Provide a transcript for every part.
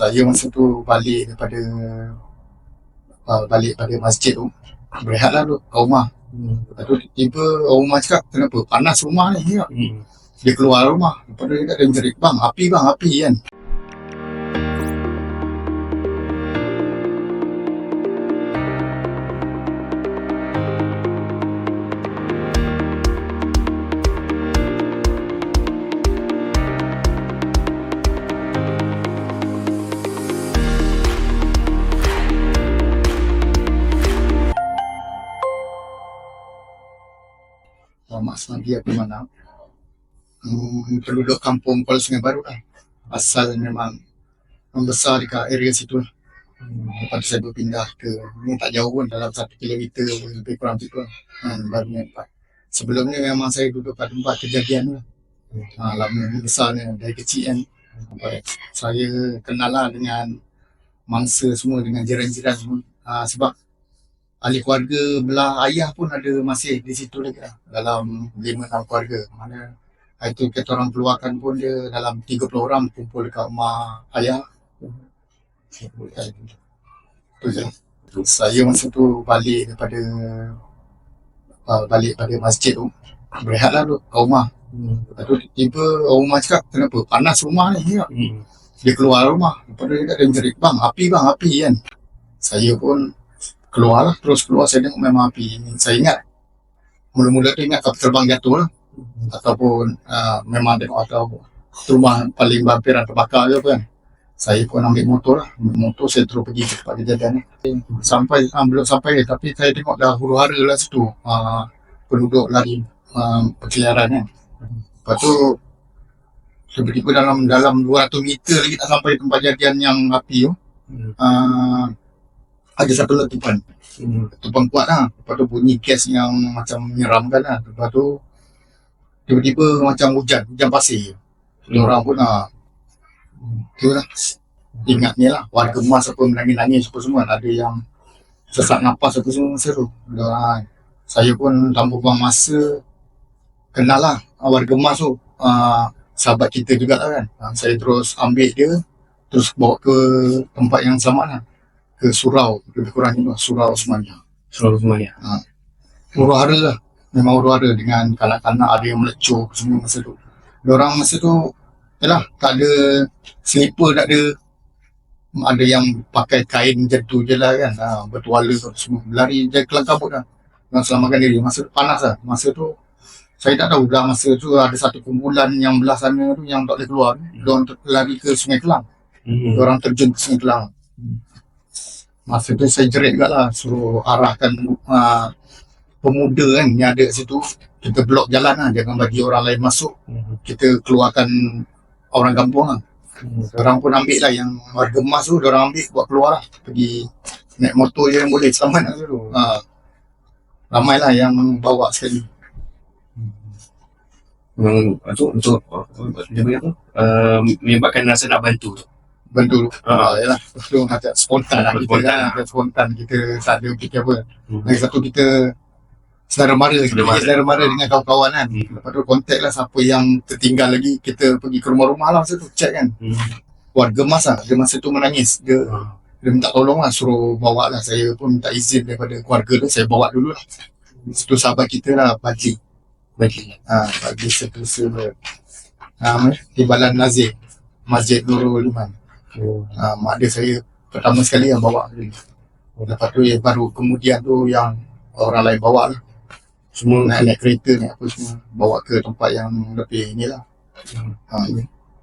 saya masa tu balik daripada uh, balik pada masjid tu berehat lah tu kat rumah Hmm. lepas tu tiba rumah cakap kenapa panas rumah ni Hmm. dia keluar rumah lepas tu dia kata dia mencari bang api bang api kan Apa mana. Hmm, penduduk kampung Kuala Sungai Baru lah. Asal memang membesar dekat area situ lah. Hmm, lepas tu saya berpindah ke ni tak jauh pun dalam satu kilometer lebih kurang situ lah hmm, baru ni tempat sebelumnya memang saya duduk kat tempat kejadian lah. Ha, lama besarnya dari kecil kan. Saya kenal lah dengan mangsa semua dengan jiran-jiran semua. Ha, sebab ahli keluarga belah ayah pun ada masih di situ lagi lah dalam lima enam keluarga. Mana itu kita orang keluarkan pun dia dalam 30 orang kumpul dekat rumah ayah. Tu je. Saya masa tu balik daripada uh, balik pada masjid tu berehat lah tu kat rumah. Hmm. lepas tu tiba rumah cakap kenapa? Panas rumah ni? Hmm. dia keluar rumah. Lepas tu dia kata dia mencari bang api bang api kan? Saya pun keluar lah terus keluar saya tengok memang api saya ingat mula-mula tu ingat kapal terbang jatuh lah. Ataupun uh, memang tengok atau rumah paling bampiran terbakar je kan. Saya pun ambil motor lah. Ambil motor saya terus pergi ke tempat kejadian ni. Sampai ah, belum sampai tapi saya tengok dah huru hara lah situ. Uh, penduduk lari uh, perkeliaran kan. Lepas tu tiba-tiba dalam dalam 200 meter lagi tak sampai tempat kejadian yang api tu Hmm. uh, ada satu letupan Hmm. letupan kuat lah. Lepas tu bunyi gas yang macam menyeramkan lah. Lepas tu tiba-tiba macam hujan hujan pasir. Hmm. orang pun ah tu lah. Ingat ni lah warga emas apa menangis-nangis apa semua. Ada yang sesak nafas apa semua masa tu Diorang- saya pun tanpa buang masa kenal lah ah, warga emas tu. Ah, sahabat kita juga lah kan. Ah, saya terus ambil dia terus bawa ke tempat yang sama lah ke surau lebih kurang itu surau semuanya. Selalu semuanya. huru hara lah. Memang huru hara dengan kanak-kanak ada yang melecur semua masa tu. Orang masa tu yalah tak ada slipper tak ada ada yang pakai kain macam tu je lah kan. Ha, bertuala tu semua. Lari je kelang kabut lah dan selamatkan diri. Masa tu panas lah. Masa tu saya tak tahu dah masa tu ada satu kumpulan yang belah sana tu yang tak boleh keluar. Diorang ter- lari ke sungai Kelang. Hmm. orang terjun ke sungai Kelang masa tu saya jerit juga lah suruh arahkan uh, pemuda kan yang ada kat situ kita blok jalan lah jangan bagi orang lain masuk Hmm. kita keluarkan orang kampung lah Hmm. orang pun ambil lah yang warga emas tu orang ambil buat keluar lah pergi naik motor je yang boleh selamat lah tu ha. ramai lah yang bawa sekali Memang itu untuk dia panggil apa? Uh, menyebabkan rasa nak bantu tu. Bantu Ah. ha. yalah tu macam spontan lah kita Spontan kan lah. spontan kita tak ada fikir apa Hmm. lagi satu kita saudara mara kita Saudara mara. pergi saudara mara dengan kawan-kawan kan Hmm. lepas tu kontak lah siapa yang tertinggal lagi kita pergi ke rumah-rumah lah masa tu check kan Hmm. warga emas lah dia masa tu menangis dia Ah. dia minta tolong lah suruh bawa lah saya pun minta izin daripada keluarga tu saya bawa dulu lah itu sahabat kita lah Badli Baik. ha, Badli Setusa ha, Timbalan Nazir Masjid Nurul Iman Oh. ha, mak dia saya pertama sekali yang bawa. Dulu lepas tu ya, baru kemudian tu yang orang lain bawa lah. Semua naik, naik kereta naik apa semua bawa ke tempat yang lebih inilah ha,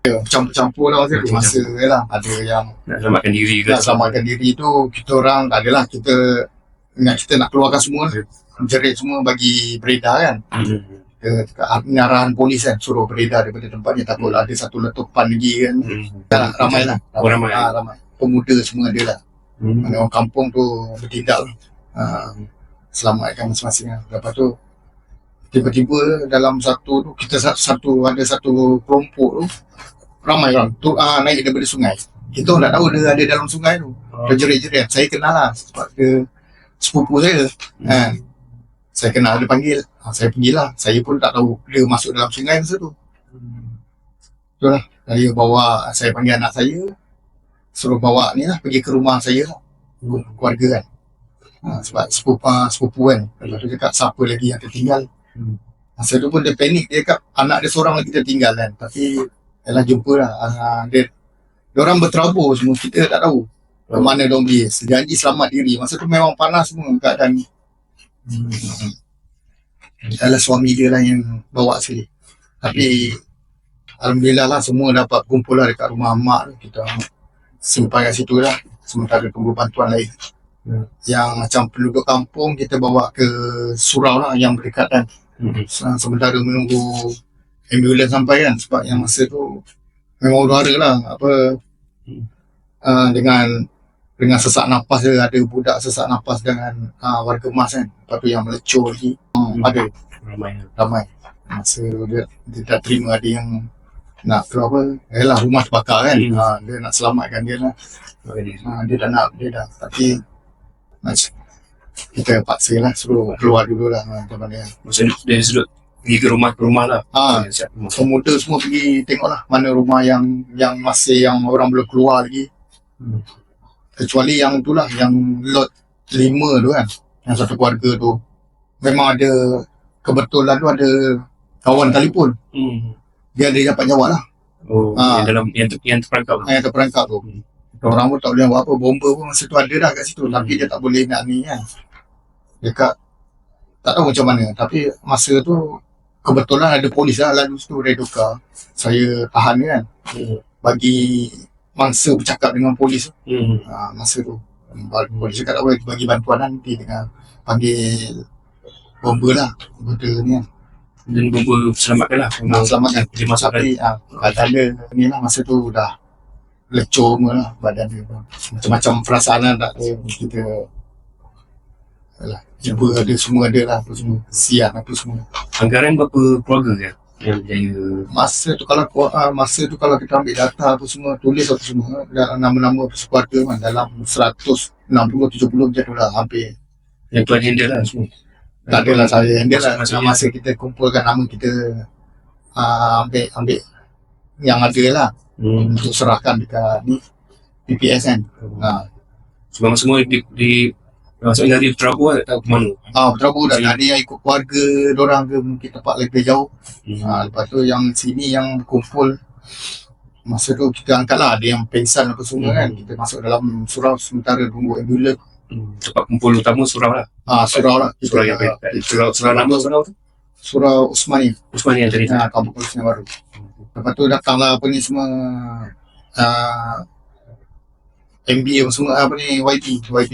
ya, campur-campur lah masa tu masa lah ada yang nak selamatkan diri ke? nak selamatkan diri tu kita orang tak adalah kita ingat kita nak keluarkan semua jerit semua bagi beredar kan. Hmm. Ke, ke ni arahan polis kan suruh beredar daripada tempat ni takut ada satu letupan lagi kan. Hmm. tak, ramai lah. Oh, ramai. Ah, ramai. Pemuda semua ada lah. Hmm. orang kampung tu bertindak lah. Ah, selamatkan masing-masing lah. Lepas tu tiba-tiba dalam satu tu kita sa- satu ada satu kelompok tu ramai orang tu ah, naik daripada sungai. Kita orang tak tahu dia ada dalam sungai tu. Oh. dia jerit-jerit. Saya kenal lah sebab dia sepupu saya. Ha. Saya kenal dia panggil. Ha, saya pergi lah saya pun tak tahu dia masuk dalam sungai masa tu. Hmm. saya bawa saya panggil anak saya. Suruh bawa ni lah pergi ke rumah saya lah. Keluarga kan. Ha, sebab sepupu, uh, sepupu kan. Lepas tu cakap siapa lagi yang tertinggal Hmm. masa tu pun dia panik. Dia cakap anak dia seorang lagi tertinggal kan. Tapi yalah jumpa lah. Uh, dia dia orang berterabur semua. Kita tak tahu ke mana dia pergi janji selamat diri. Masa tu memang panas semua keadaan Hmm. adalah suami dia lah yang bawa sekali tapi Alhamdulillah lah semua dapat kumpul lah dekat rumah mak kita simpan kat situ lah sementara tunggu bantuan lain Hmm. yang macam penduduk kampung kita bawa ke surau lah yang berdekatan Hmm. Se- sementara menunggu ambulans sampai kan sebab yang masa tu memang udara lah apa Hmm. uh, dengan dengan sesak nafas dia ada budak sesak nafas dengan uh, warga emas kan lepas tu yang melecur lagi hmm. ada Ramai. ramai masa dia, dia tak terima ada yang nak ke apa yalah rumah terbakar kan Hmm. ha, dia nak selamatkan dia lah ha, dia tak nak dia dah tapi macam kita paksa lah suruh keluar dulu lah ha, macam mana Maksudnya dari sudut pergi ke rumah ke rumah lah. ha, rumah. pemuda semua pergi tengok lah mana rumah yang yang masih yang orang belum keluar lagi Hmm. Kecuali yang tu lah yang lot lima tu kan yang satu keluarga tu memang ada kebetulan tu ada kawan telefon Hmm. dia ada dapat jawab lah Oh, Ah. yang dalam yang ter, yang terperangkap. yang terperangkap tu Hmm. orang pun tak boleh buat apa bomba pun masa tu ada dah kat situ Hmm. tapi dia tak boleh nak ni kan dia kat tak tahu macam mana tapi masa tu kebetulan ada polis lah lalu situ reduka saya tahan kan Hmm. bagi mangsa bercakap dengan polis. Hmm. ha, masa tu. Polis cakap tak boleh bagi bantuan lah nanti dengan panggil bomba lah. Benda ni kan. Dan bomba selamatkan lah. nak selamatkan. Dia masuk kan. tapi ah, badan dia ni lah masa tu dah lecur lah badan dia macam-macam perasaan lah tak kita Alah, cuba ada semua ada lah apa semua. Sian apa semua. Anggaran berapa keluarga kan? Berjaya. masa tu kalau uh, masa tu kalau kita ambil data apa semua tulis apa semua nama-nama keluarga kan dalam 160 70 macam tu lah hampir Yang tuan handle lah semua. tak ada lah saya handle lah Masa- masa, kita kumpulkan nama kita uh, ambil ambil yang ada lah Hmm. untuk serahkan dekat ni PPS kan ha. Semua semua di, di Maksudnya dari terabur tak tahu ke mana. Ah, berterabur dah. Ada yang ikut keluarga orang ke mungkin tempat lebih jauh. Hmm. Ha, lepas tu yang sini yang kumpul masa tu kita angkat lah ada yang pengsan apa semua Hmm. kan kita masuk dalam surau sementara tunggu ambulans Hmm. Tempat kumpul utama surau lah. ah surau lah kita, Surau yang ah, baik. Surau, surau nama surau tu? surau Usmani Usman yang cerita. ha, kampung yang baru lepas tu datanglah apa ni semua uh, MB apa semua apa ni YB YB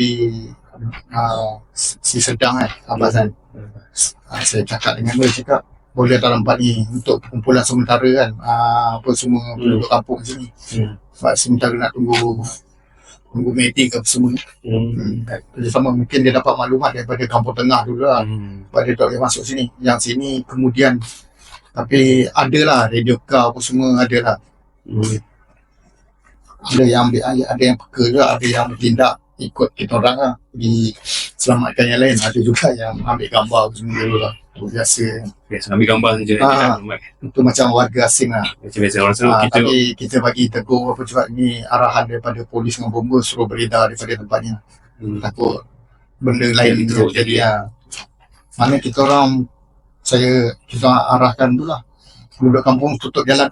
uh, si sedang kan Abbas kan uh, saya cakap dengan dia cakap boleh tak tempat ni untuk kumpulan sementara kan uh, apa semua penduduk kampung sini Hmm. sebab sementara nak tunggu tunggu meeting ke apa semua Hmm. hmm. Kerja sama mungkin dia dapat maklumat daripada kampung tengah dulu lah Hmm. sebab dia tak boleh masuk sini yang sini kemudian tapi ada lah radio car apa semua ada lah Hmm. ada yang ambil ada yang peka juga ada yang bertindak ikut kita orang lah pergi selamatkan yang lain ada juga yang ambil gambar semua dulu lah tu biasa Biasa ambil gambar saja. Ah. Ah. itu macam warga asing lah Macam biasa orang selalu Ah, kita tapi kita bagi tegur apa juga ni arahan daripada polis dengan bomba suruh beredar daripada tempatnya hmm. takut benda lain Yang teruk teruk jadi ya. Mana kita orang saya kita arahkan tu lah penduduk kampung tutup jalan.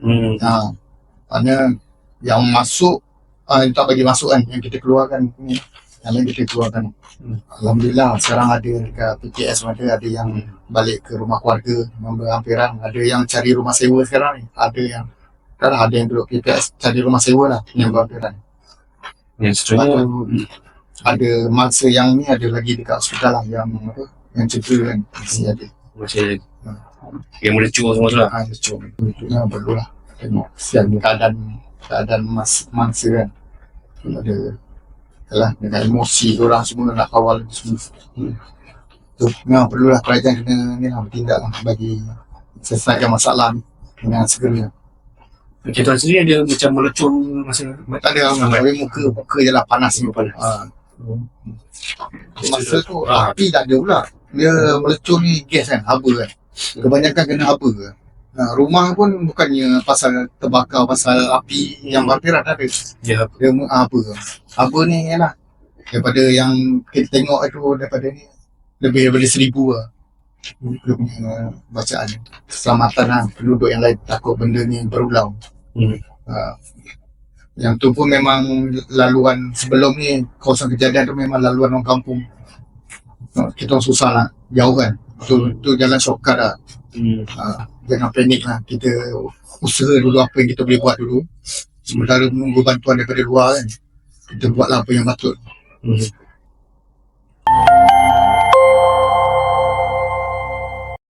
Hmm. Ha, mana yang masuk ah, yang tak bagi masuk kan yang kita keluarkan ni. Yang lain kita keluarkan. Hmm. Alhamdulillah sekarang ada dekat PKS ada ada yang Hmm. balik ke rumah keluarga member hampiran ada yang cari rumah sewa sekarang ni. Ada yang kan ada yang duduk PKS cari rumah sewa lah yang berhampiran. Yang seterusnya ada mangsa yang ni ada lagi dekat hospital lah yang apa yang cedera kan masih ada. Masih yang melecur semua tu lah. ha, cuma itu lah perlu lah tengok sian keadaan keadaan mas, mangsa kan. Ada lah dengan emosi orang semua nak kawal semua. Hmm. tu memang perlulah kerajaan kena ni lah bertindak lah bagi selesaikan masalah ni dengan segera. Macam tuan sendiri ada macam melecur masa tak ada tapi muka muka je lah panas ni Panas. ha. masa tu api tak ada pula. Dia melecur ni gas kan haba kan. Kebanyakan kena haba ke Nah, rumah pun bukannya pasal terbakar, pasal api yang bergerak tak ada. Ya. Dia mu- apa? Apa ni ialah daripada yang kita tengok itu daripada ni lebih daripada seribu lah. Dia punya bacaan. Keselamatan lah penduduk yang lain takut benda ni berulang. Hmm. Uh, yang tu pun memang laluan sebelum ni kawasan kejadian tu memang laluan orang kampung. Uh, kita susah lah jauh kan. Tu, tu jalan shortcut lah. Hmm. Uh, jangan panik lah. Kita usaha dulu apa yang kita boleh buat dulu. Sementara menunggu bantuan daripada luar kan. Kita buatlah apa yang patut. Hmm.